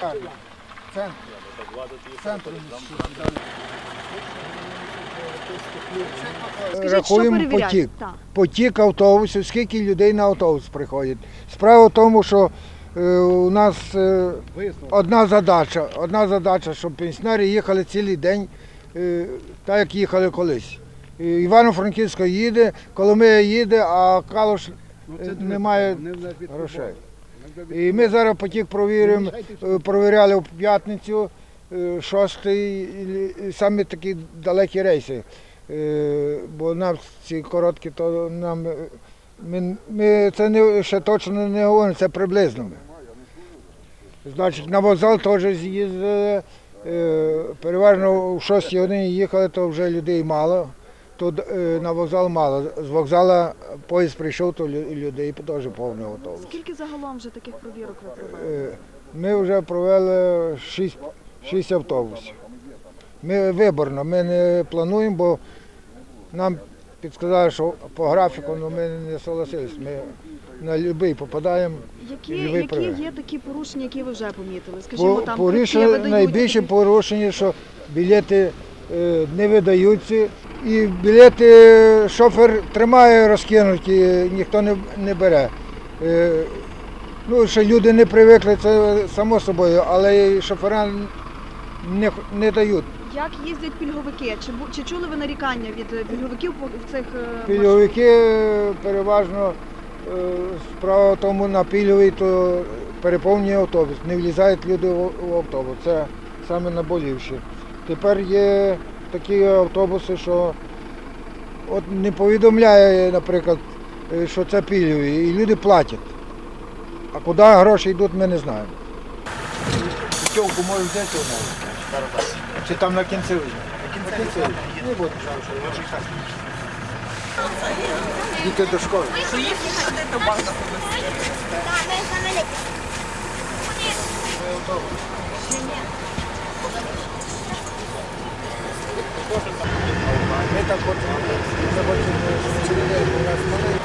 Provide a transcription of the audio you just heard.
Центр. Центр. Скажіть, Рахуємо що перевіряють? потік. Так. Потік автобусів, скільки людей на автобус приходить. Справа в тому, що е, у нас е, одна задача, одна задача, щоб пенсіонери їхали цілий день, е, так як їхали колись. Івано-Франківська їде, Коломия їде, а Калуш е, немає грошей. І ми зараз потік провіримо, е, провіряли в п'ятницю, е, шостий, саме такі далекі рейси. Е, Бо нам ці короткі, то нам ми, ми це не, ще точно не говоримо, це приблизно. Значить, на вокзал теж з'їздили, переважно в 6 годині їхали, то вже людей мало. Тут е, на вокзал мало. З вокзалу поїзд прийшов, то людей теж повний автобус. Скільки загалом вже таких провірок ви провели? Е, Ми вже провели 6, 6 автобусів. Ми виборно, ми не плануємо, бо нам підказали, що по графіку ну, ми не согласились. Ми на будь-який попадаємо. Які, які є такі порушення, які ви вже помітили? Скажімо, По, там порушення, найбільше порушення, що білети е, не видаються. І білети шофер тримає розкинуті, ніхто не, не бере. Е, ну, що люди не привикли, це само собою, але шофера не, не дають. Як їздять пільговики? Чи, чи чули ви нарікання від е, пільговиків в цих е, Пільговики переважно справа в тому на пільговий, то переповнює автобус. Не влізають люди в автобус. Це саме наболівші. Тепер є такі автобуси, що от не повідомляє, наприклад, е, що це пільгові, і люди платять. А куди гроші йдуть, ми не знаємо. Путівку можеш взяти у нас? Чи там на кінцевій? На кінцевій. Не буде. Діти до школи. Ми так хочемо, ми так от забачимо у нас маленький.